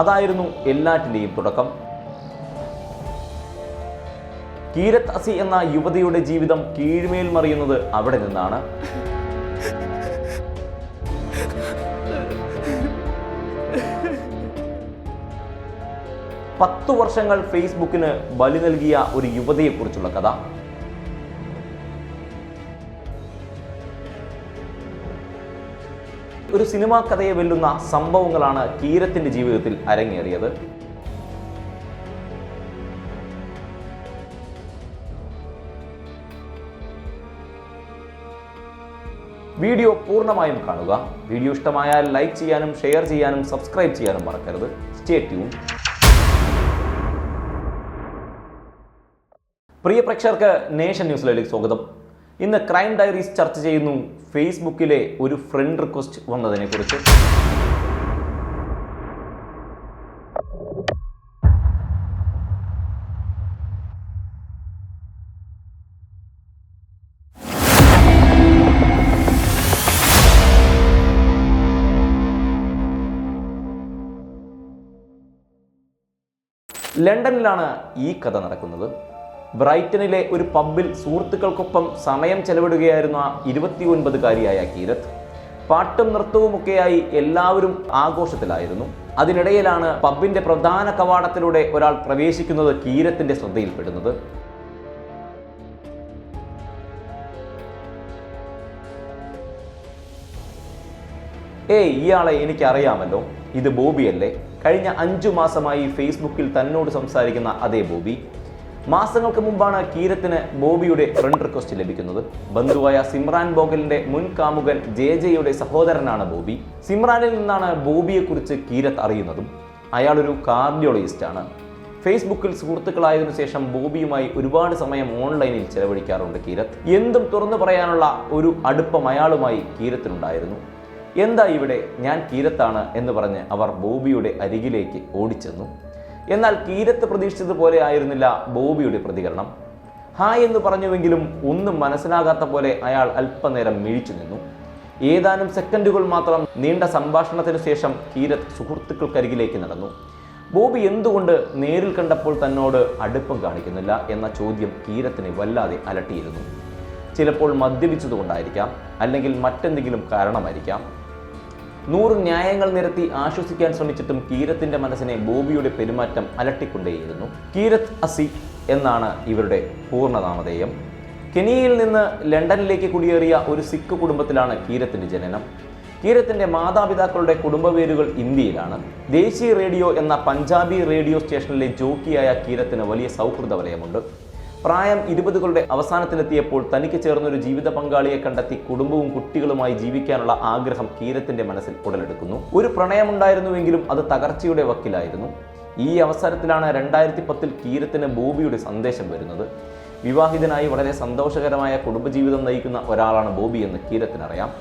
അതായിരുന്നു എല്ലാറ്റിന്റെയും തുടക്കം. കീരത് അസി എന്ന യുവതിയുടെ ജീവിതം കീഴ്മേൽ മറിയുന്നത് അവിടെ നിന്നാണ്. പത്തു വർഷങ്ങൾ ഫേസ്ബുക്കിന് ബലി നൽകിയ ഒരു യുവതിയെക്കുറിച്ചുള്ള കഥ. ഒരു സിനിമാ കഥയെ വെല്ലുന്ന സംഭവങ്ങളാണ് കീരത്തിന്റെ ജീവിതത്തിൽ അരങ്ങേറിയത്. വീഡിയോ പൂർണമായും കാണുക. വീഡിയോ ഇഷ്ടമായാൽ ലൈക്ക് ചെയ്യാനും ഷെയർ ചെയ്യാനും സബ്സ്ക്രൈബ് ചെയ്യാനും മറക്കരുത്. സ്റ്റേ ട്യൂൺ പ്രിയ പ്രേക്ഷകർക്ക് നേഷൻ ന്യൂസിലേക്ക് സ്വാഗതം. ഇന്ന് ക്രൈം ഡയറീസ് ചർച്ച ചെയ്യുന്നു. ഫേസ്ബുക്കിലെ ഒരു ഫ്രണ്ട് റിക്വസ്റ്റ് വന്നതിനെ കുറിച്ച് ലണ്ടനിലാണ് ഈ കഥ നടക്കുന്നത്. ബ്രൈറ്റനിലെ ഒരു പബ്ബിൽ സുഹൃത്തുക്കൾക്കൊപ്പം സമയം ചെലവിടുകയായിരുന്ന ഇരുപത്തി ഒൻപതുകാരിയായ കീരത്ത്. പാട്ടും നൃത്തവുമൊക്കെയായി എല്ലാവരും ആഘോഷത്തിലായിരുന്നു. അതിനിടയിലാണ് പബ്ബിന്റെ പ്രധാന കവാടത്തിലൂടെ ഒരാൾ പ്രവേശിക്കുന്നത് കീരത്തിന്റെ ശ്രദ്ധയിൽപ്പെടുന്നത്. ഏ ഇയാളെ എനിക്കറിയാമല്ലോ. ഇത് ബോബിയല്ലേ? കഴിഞ്ഞ അഞ്ചു മാസമായി ഫേസ്ബുക്കിൽ തന്നോട് സംസാരിക്കുന്ന അതേ ബോബി. മാസങ്ങൾക്ക് മുമ്പാണ് കീരത്തിന് ബോബിയുടെ ഫ്രണ്ട് റിക്വസ്റ്റ് ലഭിക്കുന്നത്. ബന്ധുവായ സിമ്രാൻ ബോഗലിന്റെ മുൻ കാമുകൻ ജെ ജെയുടെ സഹോദരനാണ് ബോബി. സിമ്രാനിൽ നിന്നാണ് ബോബിയെക്കുറിച്ച് കീരത്ത് അറിയുന്നതും. അയാളൊരു കാർഡിയോളജിസ്റ്റ് ആണ്. ഫേസ്ബുക്കിൽ സുഹൃത്തുക്കളായതിനു ശേഷം ബോബിയുമായി ഒരുപാട് സമയം ഓൺലൈനിൽ ചെലവഴിക്കാറുണ്ട് കീരത്ത്. എന്തും തുറന്നു പറയാനുള്ള ഒരു അടുപ്പം അയാളുമായി കീരത്തിനുണ്ടായിരുന്നു. എന്താ ഇവിടെ ഞാൻ കീരത്താണ് എന്ന് പറഞ്ഞ് അവർ ബോബിയുടെ അരികിലേക്ക് ഓടിച്ചെന്നു. എന്നാൽ കീരത്ത് പ്രതീക്ഷിച്ചതുപോലെ ആയിരുന്നില്ല ബോബിയുടെ പ്രതികരണം. ഹായ് എന്ന് പറഞ്ഞുവെങ്കിലും ഒന്നും മനസ്സിലാകാത്ത പോലെ അയാൾ അല്പനേരം മിഴിച്ചു നിന്നു. ഏതാനും സെക്കൻഡുകൾ മാത്രം നീണ്ട സംഭാഷണത്തിന് ശേഷം കീരത്ത് സുഹൃത്തുക്കൾക്കരികിലേക്ക് നടന്നു. ബോബി എന്തുകൊണ്ട് നേരിൽ കണ്ടപ്പോൾ തന്നോട് അടുപ്പം കാണിക്കുന്നില്ല എന്ന ചോദ്യം കീരത്തിനെ വല്ലാതെ അലട്ടിയിരുന്നു. ചിലപ്പോൾ മദ്യപിച്ചതുകൊണ്ടായിരിക്കാം അല്ലെങ്കിൽ മറ്റെന്തെങ്കിലും കാരണമായിരിക്കാം. നൂറ് ന്യായങ്ങൾ നിരത്തി ആശ്വസിക്കാൻ ശ്രമിച്ചിട്ടും കീരത്തിന്റെ മനസ്സിനെ ബോബിയുടെ പെരുമാറ്റം അലട്ടിക്കൊണ്ടേയിരുന്നു. കീരത് അസി എന്നാണ് ഇവരുടെ പൂർണനാമധേയം. കെനിയയിൽ നിന്ന് ലണ്ടനിലേക്ക് കുടിയേറിയ ഒരു സിഖ് കുടുംബത്തിലാണ് കീരത്തിന്റെ ജനനം. കീരത്തിന്റെ മാതാപിതാക്കളുടെ കുടുംബവേരുകൾ ഇന്ത്യയിലാണ്. ദേശീയ റേഡിയോ എന്ന പഞ്ചാബി റേഡിയോ സ്റ്റേഷനിലെ ജോക്കിയായ കീരത്തിന് വലിയ സൗഹൃദ വലയമുണ്ട്. പ്രായം ഇരുപതുകളുടെ അവസാനത്തിലെത്തിയപ്പോൾ തനിക്ക് ചേർന്നൊരു ജീവിത പങ്കാളിയെ കണ്ടെത്തി കുടുംബവും കുട്ടികളുമായി ജീവിക്കാനുള്ള ആഗ്രഹം കീരത്തിന്റെ മനസ്സിൽ ഉടലെടുക്കുന്നു. ഒരു പ്രണയമുണ്ടായിരുന്നുവെങ്കിലും അത് തകർച്ചയുടെ വക്കിലായിരുന്നു. ഈ അവസരത്തിലാണ് രണ്ടായിരത്തി പത്തിൽ കീരത്തിന് ബോബിയുടെ സന്ദേശം വരുന്നത്. വിവാഹിതനായി വളരെ സന്തോഷകരമായ കുടുംബജീവിതം നയിക്കുന്ന ഒരാളാണ് ബോബി എന്ന് കീരത്തിനറിയാം.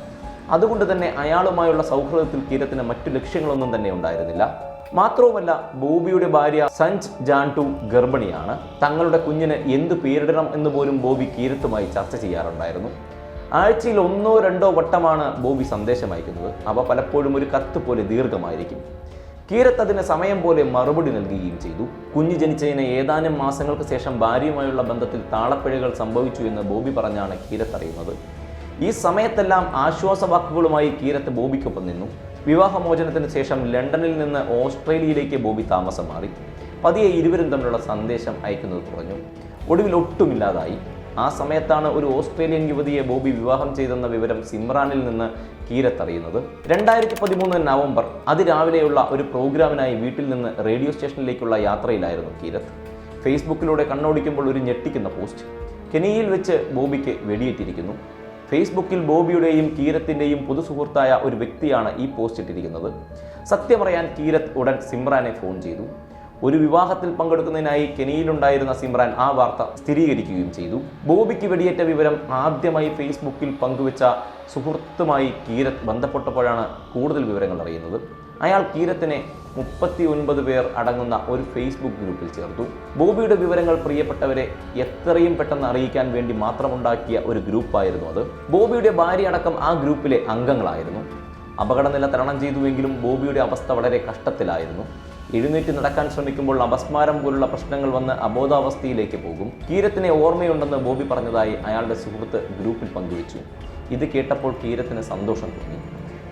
അതുകൊണ്ട് തന്നെ അയാളുമായുള്ള സൗഹൃദത്തിൽ കീരത്തിന് മറ്റു ലക്ഷ്യങ്ങളൊന്നും തന്നെ ഉണ്ടായിരുന്നില്ല. മാത്രവുമല്ല ബോബിയുടെ ഭാര്യ സഞ്ച് ജാൻടു ഗർഭിണിയാണ്. തങ്ങളുടെ കുഞ്ഞിന് എന്ത് പേരിടണം എന്ന് പോലും ബോബി കീരത്തുമായി ചർച്ച ചെയ്യാറുണ്ടായിരുന്നു. ആഴ്ചയിൽ ഒന്നോ രണ്ടോ വട്ടമാണ് ബോബി സന്ദേശം അയക്കുന്നത്. അവ പലപ്പോഴും ഒരു കത്ത് പോലെ ദീർഘമായിരിക്കും. കീരത്ത് അതിന് സമയം പോലെ മറുപടി നൽകുകയും ചെയ്തു. കുഞ്ഞ് ജനിച്ചതിന് ഏതാനും മാസങ്ങൾക്ക് ശേഷം ഭാര്യയുമായുള്ള ബന്ധത്തിൽ താളപ്പിഴകൾ സംഭവിച്ചു എന്ന് ബോബി പറഞ്ഞാണ് കീരത്ത് അറിയുന്നത്. ഈ സമയത്തെല്ലാം ആശ്വാസവാക്കുകളുമായി കീരത്ത് ബോബിക്കൊപ്പം നിന്നു. വിവാഹമോചനത്തിന് ശേഷം ലണ്ടനിൽ നിന്ന് ഓസ്ട്രേലിയയിലേക്ക് ബോബി താമസം മാറി. പതിയെ ഇരുവരും തമ്മിലുള്ള സന്ദേശം അയക്കുന്നത് കുറഞ്ഞു. ഒടുവിൽ ഒട്ടുമില്ലാതായി. ആ സമയത്താണ് ഒരു ഓസ്ട്രേലിയൻ യുവതിയെ ബോബി വിവാഹം ചെയ്തെന്ന വിവരം സിമ്രാനിൽ നിന്ന് കീരത്തറിയുന്നത് രണ്ടായിരത്തി പതിമൂന്ന് നവംബർ അതിരാവിലെയുള്ള ഒരു പ്രോഗ്രാമിനായി വീട്ടിൽ നിന്ന് റേഡിയോ സ്റ്റേഷനിലേക്കുള്ള യാത്രയിലായിരുന്നു കീരത്ത്. ഫേസ്ബുക്കിലൂടെ കണ്ണോടിക്കുമ്പോൾ ഒരു ഞെട്ടിക്കുന്ന പോസ്റ്റ്. കെനിയയിൽ വെച്ച് ബോബിക്ക് വെടിയേറ്റിരിക്കുന്നു. ഫേസ്ബുക്കിൽ ബോബിയുടെയും കീരത്തിന്റെയും പൊതുസുഹൃത്തായ ഒരു വ്യക്തിയാണ് ഈ പോസ്റ്റ് ഇട്ടിരിക്കുന്നത്. പറയാൻ കീരത്ത് ഉടൻ സിമ്രാനെ ഫോൺ ചെയ്തു. ഒരു വിവാഹത്തിൽ പങ്കെടുക്കുന്നതിനായി കെനിയിലുണ്ടായിരുന്ന സിമ്രാൻ ആ വാർത്ത സ്ഥിരീകരിക്കുകയും ചെയ്തു. ബോബിക്ക് വെടിയേറ്റ വിവരം ആദ്യമായി ഫേസ്ബുക്കിൽ പങ്കുവച്ച സുഹൃത്തുമായി കീരത്ത് ബന്ധപ്പെട്ടപ്പോഴാണ് കൂടുതൽ വിവരങ്ങൾ അറിയുന്നത്. അയാൾ കീരത്തിനെ മുപ്പത്തി ഒൻപത് പേർ അടങ്ങുന്ന ഒരു ഫേസ്ബുക്ക് ഗ്രൂപ്പിൽ ചേർത്തു. ബോബിയുടെ വിവരങ്ങൾ പ്രിയപ്പെട്ടവരെ എത്രയും പെട്ടെന്ന് അറിയിക്കാൻ വേണ്ടി മാത്രമുണ്ടാക്കിയ ഒരു ഗ്രൂപ്പായിരുന്നു അത്. ബോബിയുടെ ഭാര്യ അടക്കം ആ ഗ്രൂപ്പിലെ അംഗങ്ങളായിരുന്നു. അപകടനില തരണം ചെയ്തുവെങ്കിലും ബോബിയുടെ അവസ്ഥ വളരെ കഷ്ടത്തിലായിരുന്നു. എഴുന്നേറ്റ് നടക്കാൻ ശ്രമിക്കുമ്പോൾ അപസ്മാരം പോലുള്ള പ്രശ്നങ്ങൾ വന്ന് അബോധാവസ്ഥയിലേക്ക് പോകും. കീരത്തിനെ ഓർമ്മയുണ്ടെന്ന് ബോബി പറഞ്ഞതായി അയാളുടെ സുഹൃത്ത് ഗ്രൂപ്പിൽ പങ്കുവച്ചു. ഇത് കേട്ടപ്പോൾ കീരത്തിന് സന്തോഷം തോന്നി.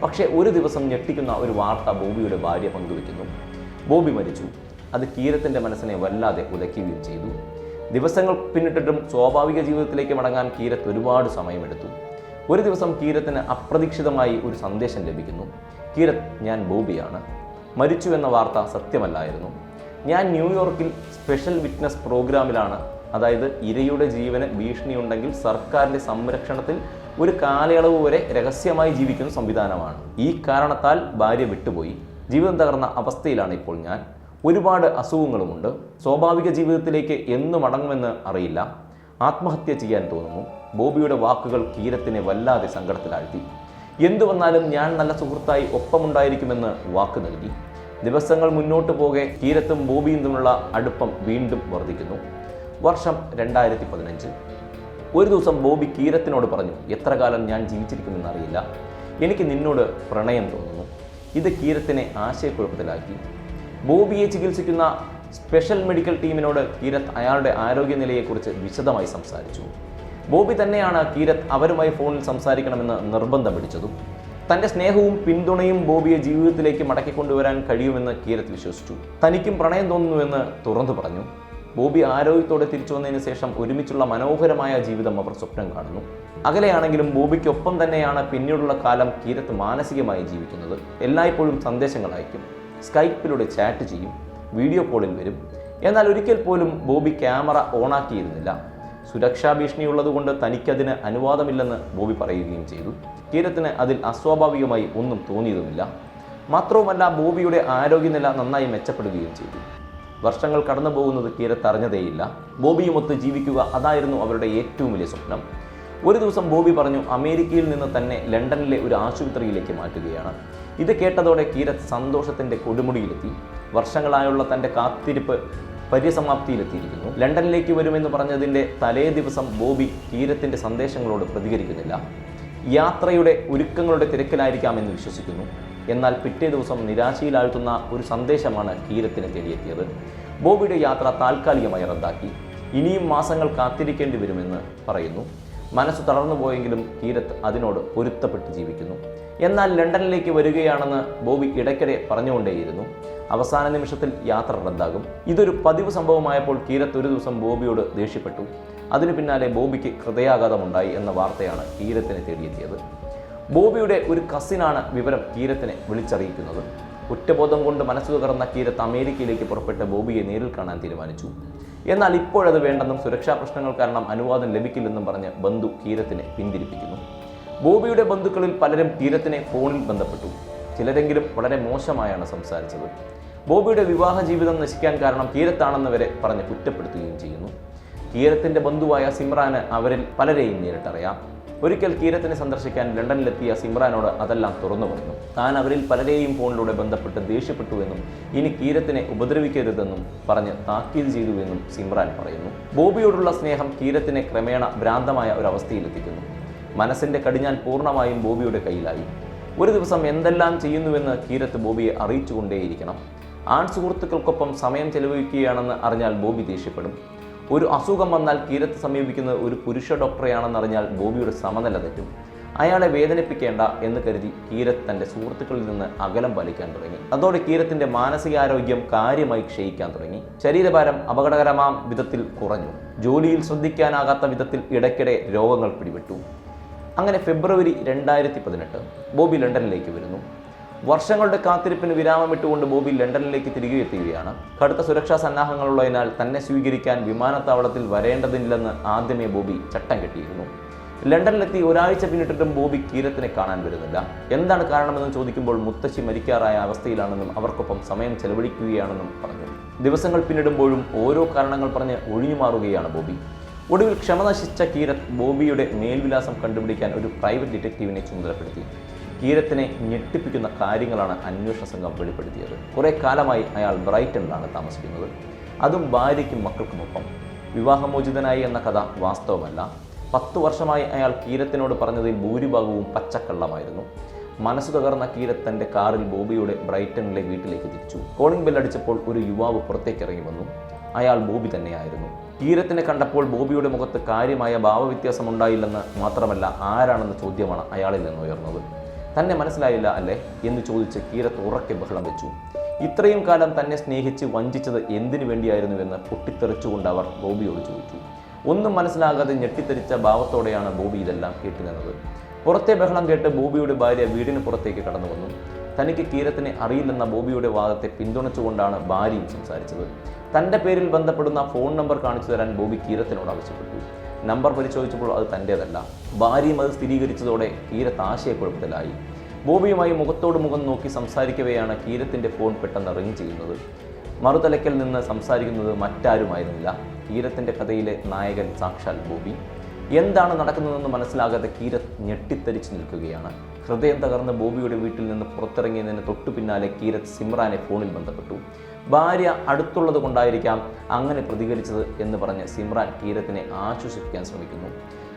പക്ഷേ ഒരു ദിവസം ഞെട്ടിക്കുന്ന ഒരു വാർത്ത ബോബിയുടെ ഭാര്യ പങ്കുവെക്കുന്നു. ബോബി മരിച്ചു. അത് കീരത്തിന്റെ മനസ്സിനെ വല്ലാതെ ഉലയ്ക്കുകയും ചെയ്തു. ദിവസങ്ങൾ പിന്നിട്ടിട്ടും സ്വാഭാവിക ജീവിതത്തിലേക്ക് മടങ്ങാൻ കീരത്ത് ഒരുപാട് സമയമെടുത്തു. ഒരു ദിവസം കീരത്തിന് അപ്രതീക്ഷിതമായി ഒരു സന്ദേശം ലഭിക്കുന്നു. കീരത്ത് ഞാൻ ബോബിയാണ്. മരിച്ചു എന്ന വാർത്ത സത്യമല്ലായിരുന്നു. ഞാൻ ന്യൂയോർക്കിൽ സ്പെഷ്യൽ വിറ്റ്നസ് പ്രോഗ്രാമിലാണ്. അതായത് ഇരയുടെ ജീവന് ഭീഷണിയുണ്ടെങ്കിൽ സർക്കാരിന്റെ സംരക്ഷണത്തിൽ ഒരു കാലയളവ് വരെ രഹസ്യമായി ജീവിക്കുന്ന സംവിധാനമാണ്. ഈ കാരണത്താൽ ഭാര്യ വിട്ടുപോയി. ജീവിതം തകർന്ന അവസ്ഥയിലാണ് ഇപ്പോൾ ഞാൻ. ഒരുപാട് അസുഖങ്ങളുമുണ്ട്. സ്വാഭാവിക ജീവിതത്തിലേക്ക് എന്ന് മടങ്ങുമെന്ന് അറിയില്ല. ആത്മഹത്യ ചെയ്യാൻ തോന്നുന്നു. ബോബിയുടെ വാക്കുകൾ കീരത്തിനെ വല്ലാതെ സങ്കടത്തിലാഴ്ത്തി. എന്തു വന്നാലും ഞാൻ നല്ല സുഹൃത്തായി ഒപ്പമുണ്ടായിരിക്കുമെന്ന് വാക്ക് നൽകി. ദിവസങ്ങൾ മുന്നോട്ട് പോകെ കീരത്തും ബോബിയും തമ്മിലുള്ള അടുപ്പം വീണ്ടും വർദ്ധിക്കുന്നു. വർഷം രണ്ടായിരത്തി പതിനഞ്ച്. ഒരു ദിവസം ബോബി കീരത്തിനോട് പറഞ്ഞു എത്ര കാലം ഞാൻ ജീവിച്ചിരിക്കുമെന്ന് അറിയില്ല എനിക്ക് നിന്നോട് പ്രണയം തോന്നുന്നു. ഇത് കീരത്തിനെ ആശയക്കുഴപ്പത്തിലാക്കി. ബോബിയെ ചികിത്സിക്കുന്ന സ്പെഷ്യൽ മെഡിക്കൽ ടീമിനോട് കീരത്ത് അയാളുടെ ആരോഗ്യനിലയെക്കുറിച്ച് വിശദമായി സംസാരിച്ചു. ബോബി തന്നെയാണ് കീരത്ത് അവരുമായി ഫോണിൽ സംസാരിക്കണമെന്ന് നിർബന്ധം പിടിച്ചതും തന്റെ സ്നേഹവും പിന്തുണയും ബോബിയെ ജീവിതത്തിലേക്ക് മടക്കിക്കൊണ്ടുവരാൻ കഴിയുമെന്ന് കീരത്ത് വിശ്വസിച്ചു. തനിക്കും പ്രണയം തോന്നുന്നുവെന്ന് തുറന്നു പറഞ്ഞു. ബോബി ആരോഗ്യത്തോടെ തിരിച്ചു വന്നതിന് ശേഷം ഒരുമിച്ചുള്ള മനോഹരമായ ജീവിതം അവർ സ്വപ്നം കാണുന്നു. അകലെയാണെങ്കിലും ബോബിക്കൊപ്പം തന്നെയാണ് പിന്നീടുള്ള കാലം കീരത്ത് മാനസികമായി ജീവിക്കുന്നത്. എല്ലായ്പ്പോഴും സന്ദേശങ്ങൾ അയക്കും സ്കൈപ്പിലൂടെ ചാറ്റ് ചെയ്യും. വീഡിയോ കോളിൽ വരും. എന്നാൽ ഒരിക്കൽ പോലും ബോബി ക്യാമറ ഓണാക്കിയിരുന്നില്ല. സുരക്ഷാ ഭീഷണിയുള്ളതുകൊണ്ട് തനിക്കതിന് അനുവാദമില്ലെന്ന് ബോബി പറയുകയും ചെയ്തു. കീരത്തിന് അതിൽ അസ്വാഭാവികമായി ഒന്നും തോന്നിയതുമില്ല. മാത്രവുമല്ല ബോബിയുടെ ആരോഗ്യനില നന്നായി മെച്ചപ്പെടുകയും ചെയ്തു. വർഷങ്ങൾ കടന്നു പോകുന്നത് കീരത്ത് അറിഞ്ഞതേയില്ല ബോബിയുമൊത്ത് ജീവിക്കുക അതായിരുന്നു അവരുടെ ഏറ്റവും വലിയ സ്വപ്നം. ഒരു ദിവസം ബോബി പറഞ്ഞു അമേരിക്കയിൽ നിന്ന് തന്നെ ലണ്ടനിലെ ഒരു ആശുപത്രിയിലേക്ക് മാറ്റുകയാണ്. ഇത് കേട്ടതോടെ കീരത്ത് സന്തോഷത്തിന്റെ കൊടുമുടിയിലെത്തി. വർഷങ്ങളായുള്ള തന്റെ കാത്തിരിപ്പ് പര്യസമാപ്തിയിലെത്തിയിരിക്കുന്നു. ലണ്ടനിലേക്ക് വരുമെന്ന് പറഞ്ഞതിന്റെ തലേ ദിവസം ബോബി കീരത്തിന്റെ സന്ദേശങ്ങളോട് പ്രതികരിക്കുന്നില്ല. യാത്രയുടെ ഒരുക്കങ്ങളുടെ തിരക്കിലായിരിക്കാമെന്ന് വിശ്വസിക്കുന്നു. എന്നാൽ പിറ്റേ ദിവസം നിരാശയിലാഴ്ത്തുന്ന ഒരു സന്ദേശമാണ് കീരത്തിന് തേടിയെത്തിയത്. ബോബിയുടെ യാത്ര താൽക്കാലികമായി റദ്ദാക്കി. ഇനിയും മാസങ്ങൾ കാത്തിരിക്കേണ്ടി വരുമെന്ന് പറയുന്നു. മനസ്സ് തളർന്നു പോയെങ്കിലും കീരത്ത് അതിനോട് പൊരുത്തപ്പെട്ട് ജീവിക്കുന്നു. എന്നാൽ ലണ്ടനിലേക്ക് വരികയാണെന്ന് ബോബി ഇടയ്ക്കിടെ പറഞ്ഞുകൊണ്ടേയിരുന്നു. അവസാന നിമിഷത്തിൽ യാത്ര റദ്ദാകും. ഇതൊരു പതിവ് സംഭവമായപ്പോൾ കീരത്ത് ഒരു ദിവസം ബോബിയോട് ദേഷ്യപ്പെട്ടു. അതിനു പിന്നാലെ ബോബിക്ക് ഹൃദയാഘാതമുണ്ടായി എന്ന വാർത്തയാണ് കീരത്തിനെ തേടിയെത്തിയത്. ബോബിയുടെ ഒരു കസിനാണ് വിവരം കീരത്തിനെ വിളിച്ചറിയിക്കുന്നത്. കുറ്റബോധം കൊണ്ട് മനസ്സ് തകർന്ന കീരത്ത് അമേരിക്കയിലേക്ക് പുറപ്പെട്ട് ബോബിയെ നേരിൽ കാണാൻ തീരുമാനിച്ചു. എന്നാൽ ഇപ്പോഴത് വേണ്ടെന്നും സുരക്ഷാ പ്രശ്നങ്ങൾ കാരണം അനുവാദം ലഭിക്കില്ലെന്നും പറഞ്ഞ് ബന്ധു കീരത്തിനെ പിന്തിരിപ്പിക്കുന്നു. ബോബിയുടെ ബന്ധുക്കളിൽ പലരും കീരത്തിനെ ഫോണിൽ ബന്ധപ്പെട്ടു. ചിലരെങ്കിലും വളരെ മോശമായാണ് സംസാരിച്ചത്. ബോബിയുടെ വിവാഹ ജീവിതം നശിക്കാൻ കാരണം കീരത്താണെന്ന് വരെ പറഞ്ഞ് കുറ്റപ്പെടുത്തുകയും ചെയ്യുന്നു. കീരത്തിന്റെ ബന്ധുവായ സിമ്രാന് അവരിൽ പലരെയും നേരിട്ടറിയാം. ഒരിക്കൽ കീരത്തിനെ സന്ദർശിക്കാൻ ലണ്ടനിലെത്തിയ സിമ്രാനോട് അതെല്ലാം തുറന്നു പറഞ്ഞു. താൻ അവരിൽ പലരെയും ഫോണിലൂടെ ബന്ധപ്പെട്ട് ദേഷ്യപ്പെട്ടുവെന്നും ഇനി കീരത്തിനെ ഉപദ്രവിക്കരുതെന്നും പറഞ്ഞ് താക്കീത് ചെയ്തുവെന്നും സിമ്രാൻ പറയുന്നു. ബോബിയോടുള്ള സ്നേഹം കീരത്തിനെ ക്രമേണ ഭ്രാന്തമായ ഒരു അവസ്ഥയിലെത്തിക്കുന്നു. മനസ്സിന്റെ കടിഞ്ഞാൻ പൂർണമായും ബോബിയുടെ കയ്യിലായി. ഒരു ദിവസം എന്തെല്ലാം ചെയ്യുന്നുവെന്ന് കീരത്ത് ബോബിയെ അറിയിച്ചുകൊണ്ടേയിരിക്കണം. ആൺ സുഹൃത്തുക്കൾക്കൊപ്പം സമയം ചെലവഴിക്കുകയാണെന്ന് അറിഞ്ഞാൽ ബോബി ദേഷ്യപ്പെടും. ഒരു അസുഖം വന്നാൽ കീരത്ത് സമീപിക്കുന്നത് ഒരു പുരുഷ ഡോക്ടറെയാണെന്നറിഞ്ഞാൽ ബോബിയുടെ സമനില തെറ്റും. അയാളെ വേദനിപ്പിക്കേണ്ട എന്ന് കരുതി കീരത്ത് തന്റെ സുഹൃത്തുക്കളിൽ നിന്ന് അകലം പാലിക്കാൻ തുടങ്ങി. അതോടെ കീരത്തിന്റെ മാനസികാരോഗ്യം കാര്യമായി ക്ഷയിക്കാൻ തുടങ്ങി. ശരീരഭാരം അപകടകരമാം വിധത്തിൽ കുറഞ്ഞു. ജോലിയിൽ ശ്രദ്ധിക്കാനാകാത്ത വിധത്തിൽ ഇടയ്ക്കിടെ രോഗങ്ങൾ പിടിപെട്ടു. അങ്ങനെ ഫെബ്രുവരി രണ്ടായിരത്തി പതിനെട്ട് ബോബി ലണ്ടനിലേക്ക് വരുന്നു. വർഷങ്ങളുടെ കാത്തിരിപ്പിന് വിരാമമിട്ടുകൊണ്ട് ബോബി ലണ്ടനിലേക്ക് തിരികെ എത്തുകയാണ്. കടുത്ത സുരക്ഷാ സന്നാഹങ്ങളുള്ളതിനാൽ തന്നെ സ്വീകരിക്കാൻ വിമാനത്താവളത്തിൽ വരേണ്ടതില്ലെന്ന് ആദ്യമേ ബോബി ചട്ടം കെട്ടിയിരുന്നു. ലണ്ടനിലെത്തി ഒരാഴ്ച പിന്നിട്ടിട്ടും ബോബി കീരത്തിനെ കാണാൻ വരുന്നില്ല. എന്താണ് കാരണമെന്ന് ചോദിക്കുമ്പോൾ മുത്തശ്ശി മരിക്കാറായ അവസ്ഥയിലാണെന്നും അവർക്കൊപ്പം സമയം ചെലവഴിക്കുകയാണെന്നും പറഞ്ഞു. ദിവസങ്ങൾ പിന്നിടുമ്പോഴും ഓരോ കാരണങ്ങൾ പറഞ്ഞ് ഒഴിഞ്ഞു മാറുകയാണ് ബോബി. ഒടുവിൽ ക്ഷമ നശിച്ച കീരത്ത് ബോബിയുടെ മേൽവിലാസം കണ്ടുപിടിക്കാൻ ഒരു പ്രൈവറ്റ് ഡിറ്റക്റ്റീവിനെ ചുമതലപ്പെടുത്തി. കീരത്തിനെ ഞെട്ടിപ്പിക്കുന്ന കാര്യങ്ങളാണ് അന്വേഷണ സംഘം വെളിപ്പെടുത്തിയത്. കുറേ കാലമായി അയാൾ ബ്രൈറ്റണിലാണ് താമസിക്കുന്നത്. അതും ഭാര്യയ്ക്കും മക്കൾക്കുമൊപ്പം. വിവാഹമോചിതനായി എന്ന കഥ വാസ്തവമല്ല. പത്ത് വർഷമായി അയാൾ കീരത്തിനോട് പറഞ്ഞതിൽ ഭൂരിഭാഗവും പച്ചക്കള്ളമായിരുന്നു. മനസ്സ് തകർന്ന കീരത്ത് തന്റെ കാറിൽ ബോബിയുടെ ബ്രൈറ്റണിലെ വീട്ടിലേക്ക് തിരിച്ചു. കോളിംഗ് ബെൽ അടിച്ചപ്പോൾ ഒരു യുവാവ് പുറത്തേക്ക് ഇറങ്ങി വന്നു. അയാൾ ബോബി തന്നെയായിരുന്നു. കീരത്തിനെ കണ്ടപ്പോൾ ബോബിയുടെ മുഖത്ത് കാര്യമായ ഭാവവ്യത്യാസം ഉണ്ടായില്ലെന്ന് മാത്രമല്ല ആരാണെന്ന ചോദ്യമാണ് അയാളിൽ നിന്ന് ഉയർന്നത്. തന്നെ മനസ്സിലായില്ല അല്ലേ? എന്ന് ചോദിച്ച് കീരത്ത് ഉറക്കെ ബഹളം വെച്ചു. ഇത്രയും കാലം തന്നെ സ്നേഹിച്ച് വഞ്ചിച്ചത് എന്തിനു വേണ്ടിയായിരുന്നുവെന്ന് പൊട്ടിത്തെറിച്ചുകൊണ്ട് അവർ ബോബിയോട് ചോദിച്ചു. ഒന്നും മനസ്സിലാകാതെ ഞെട്ടിത്തെറിച്ച ഭാവത്തോടെയാണ് ബോബി ഇതെല്ലാം കേട്ടുനിന്നത് പുറത്തെ ബഹളം കേട്ട് ബോബിയുടെ ഭാര്യ വീടിന് പുറത്തേക്ക് കടന്നു വന്നു. തനിക്ക് കീരത്തിനെ അറിയില്ലെന്ന ബോബിയുടെ വാദത്തെ പിന്തുണച്ചുകൊണ്ടാണ് ഭാര്യയും സംസാരിച്ചത്. തന്റെ പേരിൽ ബന്ധപ്പെടുന്ന ഫോൺ നമ്പർ കാണിച്ചു തരാൻ ബോബി കീരത്തിനോട് ആവശ്യപ്പെട്ടു. നമ്പർ പരിശോധിച്ചപ്പോൾ അത് തന്റേതല്ല. ഭാര്യയും അത് സ്ഥിരീകരിച്ചതോടെ കീരത്ത് ആശയക്കുഴപ്പത്തിലായി. ബോബിയുമായി മുഖത്തോട് മുഖം നോക്കി സംസാരിക്കവെയാണ് കീരത്തിന്റെ ഫോൺ പെട്ടെന്ന് റിങ് ചെയ്യുന്നത്. മറുതലയ്ക്കൽ നിന്ന് സംസാരിക്കുന്നത് മറ്റാരുമായിരുന്നില്ല. കീരത്തിന്റെ കഥയിലെ നായകൻ സാക്ഷാൽ ബോബി. എന്താണ് നടക്കുന്നതെന്ന് മനസ്സിലാകാതെ കീര ഞെട്ടിത്തരിച്ചു നിൽക്കുകയാണ്. ഹൃദയം തകർന്ന ബോബിയുടെ വീട്ടിൽ നിന്ന് പുറത്തിറങ്ങിയതിന് തൊട്ടു പിന്നാലെ കീരത് സിമ്രാനെ ഫോണിൽ ബന്ധപ്പെട്ടു. ഭാര്യ അടുത്തുള്ളത് കൊണ്ടായിരിക്കാം അങ്ങനെ പ്രതികരിച്ചത് എന്ന് പറഞ്ഞ് സിമ്രാൻ കീരത്തിനെ ആശ്വസിപ്പിക്കാൻ ശ്രമിക്കുന്നു.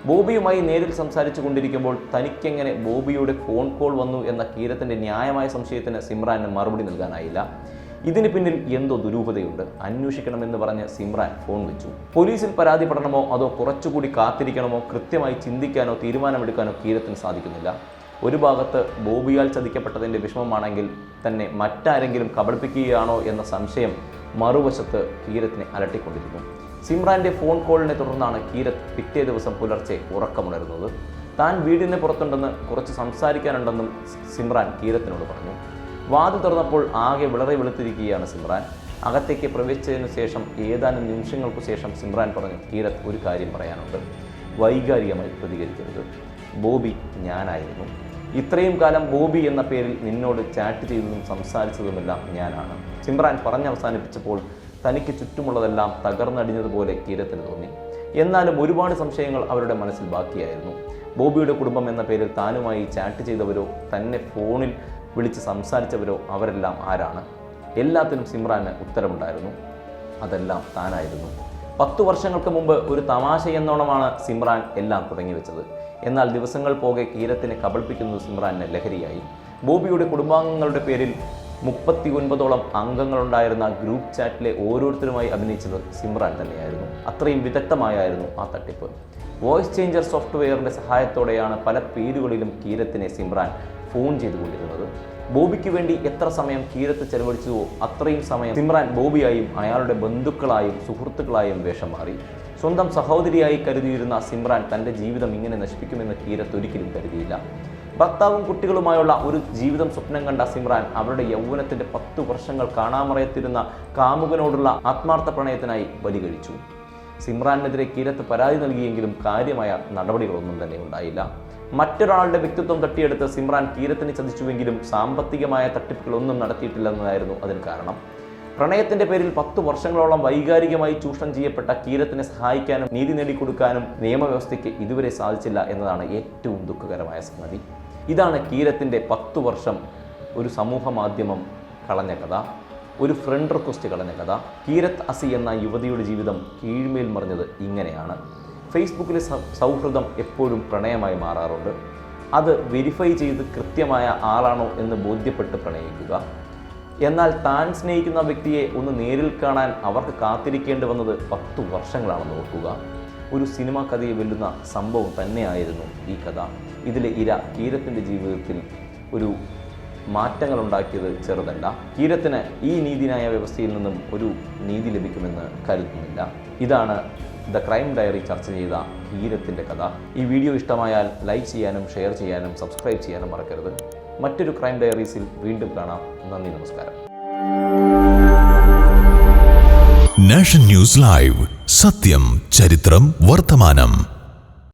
ബോബിയുമായി നേരിൽ സംസാരിച്ചു കൊണ്ടിരിക്കുമ്പോൾ തനിക്കെങ്ങനെ ബോബിയുടെ ഫോൺ കോൾ വന്നു എന്ന കീരത്തിന്റെ ന്യായമായ സംശയത്തിന് സിമ്രാന് മറുപടി നൽകാനായില്ല. ഇതിന് പിന്നിൽ എന്തോ ദുരൂഹതയുണ്ട്. അന്വേഷിക്കണമെന്ന് പറഞ്ഞ് സിമ്രാൻ ഫോൺ വെച്ചു. പോലീസിൽ പരാതിപ്പെടണമോ അതോ കുറച്ചുകൂടി കാത്തിരിക്കണമോ? കൃത്യമായി ചിന്തിക്കാനോ തീരുമാനമെടുക്കാനോ കീരത്തിന് സാധിക്കുന്നില്ല. ഒരു ഭാഗത്ത് ബോബിയാൽ ചതിക്കപ്പെട്ടതിന്റെ വിഷമമാണെങ്കിൽ തന്നെ മറ്റാരെങ്കിലും കബളിപ്പിക്കുകയാണോ എന്ന സംശയം മറുവശത്ത് കീരത്തിനെ അലട്ടിക്കൊണ്ടിരുന്നു സിമ്രാന്റെ ഫോൺ കോളിനെ തുടർന്നാണ് കീരത്ത് പിറ്റേ ദിവസം പുലർച്ചെ ഉറക്കമുണരുന്നത്. താൻ വീടിന് പുറത്തുണ്ടെന്ന് കുറച്ച് സംസാരിക്കാനുണ്ടെന്നും സിമ്രാൻ കീരത്തിനോട് പറഞ്ഞു. വാതിൽ തുറന്നപ്പോൾ ആകെ വിളറി വെളുത്തിരിക്കുകയാണ് സിമ്രാൻ. അകത്തേക്ക് പ്രവേശിച്ചതിനു ശേഷം ഏതാനും നിമിഷങ്ങൾക്കു ശേഷം സിമ്രാൻ പറഞ്ഞു കീരത്ത് ഒരു കാര്യം പറയാനുണ്ട്. വൈകാരികമായി പ്രതികരിക്കരുത്. ബോബി ഞാനായിരുന്നു. ഇത്രയും കാലം ബോബി എന്ന പേരിൽ നിന്നോട് ചാറ്റ് ചെയ്തതും സംസാരിച്ചതുമെല്ലാം ഞാനാണ്. സിമ്രാൻ പറഞ്ഞവസാനിപ്പിച്ചപ്പോൾ തനിക്ക് ചുറ്റുമുള്ളതെല്ലാം തകർന്നടിഞ്ഞതുപോലെ കീരത്തിന് തോന്നി. എന്നാലും ഒരുപാട് സംശയങ്ങൾ അവരുടെ മനസ്സിൽ ബാക്കിയായിരുന്നു. ബോബിയുടെ കുടുംബം എന്ന പേരിൽ താനുമായി ചാറ്റ് ചെയ്തവരോ തന്നെ ഫോണിൽ വിളിച്ച് സംസാരിച്ചവരോ അവരെല്ലാം ആരാണ്? എല്ലാത്തിനും സിമ്രാന് ഉത്തരമുണ്ടായിരുന്നു അതെല്ലാം താനായിരുന്നു. പത്തു വർഷങ്ങൾക്ക് മുമ്പ് ഒരു തമാശ എന്നോണമാണ് സിമ്രാൻ എല്ലാം തുടങ്ങി വെച്ചത്. എന്നാൽ ദിവസങ്ങൾ പോകെ കീരത്തിനെ കബളിപ്പിക്കുന്നത് സിമ്രാന് ലഹരിയായി. ബോബിയുടെ കുടുംബാംഗങ്ങളുടെ പേരിൽ മുപ്പത്തി ഒൻപതോളം അംഗങ്ങളുണ്ടായിരുന്ന ഗ്രൂപ്പ് ചാറ്റിലെ ഓരോരുത്തരുമായി അഭിനയിച്ചത് സിമ്രാൻ തന്നെയായിരുന്നു. അത്രയും വിദഗ്ധമായായിരുന്നു ആ തട്ടിപ്പ്. വോയിസ് ചേഞ്ചർ സോഫ്റ്റ്വെയറിന്റെ സഹായത്തോടെയാണ് പല പേരുകളിലും കീരത്തിനെ സിമ്രാൻ ഫോൺ ചെയ്തുകൊണ്ടിരുന്നത്. ബോബിക്ക് വേണ്ടി എത്ര സമയം കീരത്ത് ചെലവഴിച്ചുവോ അത്രയും സമയം സിമ്രാൻ ബോബിയായും അയാളുടെ ബന്ധുക്കളായും സുഹൃത്തുക്കളായും വേഷം മാറി. സ്വന്തം സഹോദരിയായി കരുതിയിരുന്ന സിമ്രാൻ തന്റെ ജീവിതം ഇങ്ങനെ നശിപ്പിക്കുമെന്ന് കീരത്ത് ഒരിക്കലും കരുതിയില്ല. ഭർത്താവും കുട്ടികളുമായുള്ള ഒരു ജീവിതം സ്വപ്നം കണ്ട സിമ്രാൻ അവരുടെ യൗവനത്തിന്റെ പത്തു വർഷങ്ങൾ കാണാമറയത്തിരുന്ന കാമുകനോടുള്ള ആത്മാർത്ഥ പ്രണയത്തിനായി ബലികഴിച്ചു സിമ്രാനെതിരെ കീരത്ത് പരാതി നൽകിയെങ്കിലും കാര്യമായ നടപടികളൊന്നും തന്നെ ഉണ്ടായില്ല. മറ്റൊരാളുടെ വ്യക്തിത്വം തട്ടിയെടുത്ത് സിമ്രാൻ കീരത്തിന് ചതിച്ചുവെങ്കിലും സാമ്പത്തികമായ തട്ടിപ്പുകളൊന്നും നടത്തിയിട്ടില്ലെന്നതായിരുന്നു അതിന് കാരണം. പ്രണയത്തിന്റെ പേരിൽ പത്ത് വർഷങ്ങളോളം വൈകാരികമായി ചൂഷണം ചെയ്യപ്പെട്ട കീരത്തിനെ സഹായിക്കാനും നീതി നേടിക്കൊടുക്കാനും നിയമവ്യവസ്ഥയ്ക്ക് ഇതുവരെ സാധിച്ചില്ല എന്നതാണ് ഏറ്റവും ദുഃഖകരമായ സംഗതി. ഇതാണ് കീരത്തിന്റെ പത്ത് വർഷം ഒരു സമൂഹ മാധ്യമം കളഞ്ഞ കഥ ഒരു ഫ്രണ്ട് റിക്വസ്റ്റ് കളഞ്ഞ കഥ. കീരത്ത് അസി എന്ന യുവതിയുടെ ജീവിതം കീഴ്മേൽ മറിഞ്ഞത് ഇങ്ങനെയാണ്. ഫേസ്ബുക്കിലെ സൗഹൃദം എപ്പോഴും പ്രണയമായി മാറാറുണ്ട്. അത് വെരിഫൈ ചെയ്ത് കൃത്യമായ ആളാണോ എന്ന് ബോധ്യപ്പെട്ട് പ്രണയിക്കുക. എന്നാൽ താൻ സ്നേഹിക്കുന്ന വ്യക്തിയെ ഒന്ന് നേരിൽ കാണാൻ അവർക്ക് കാത്തിരിക്കേണ്ടി വന്നത് പത്തു വർഷങ്ങളാണെന്ന് ഓർക്കുക. ഒരു സിനിമാ കഥയെ വെല്ലുന്ന സംഭവം തന്നെയായിരുന്നു ഈ കഥ. ഇതിലെ ഇര കീരത്തിന്റെ ജീവിതത്തിൽ ഒരു മാറ്റങ്ങൾ ഉണ്ടാക്കിയത് ചെറുതല്ല. കീരത്തിന് ഈ നീതിന്യായ വ്യവസ്ഥയിൽ നിന്നും ഒരു നീതി ലഭിക്കുമെന്ന് കരുതുന്നില്ല. ഇതാണ് ദ ക്രൈം ഡയറി ചർച്ച ചെയ്ത ഹീരത്തിന്റെ കഥ. ഈ വീഡിയോ ഇഷ്ടമായാൽ ലൈക്ക് ചെയ്യാനും ഷെയർ ചെയ്യാനും സബ്സ്ക്രൈബ് ചെയ്യാനും മറക്കരുത്. മറ്റൊരു ക്രൈം ഡയറീസിൽ വീണ്ടും കാണാം. നന്ദി നമസ്കാരം. Nation news live. സത്യം ചരിത്രം വർത്തമാനം.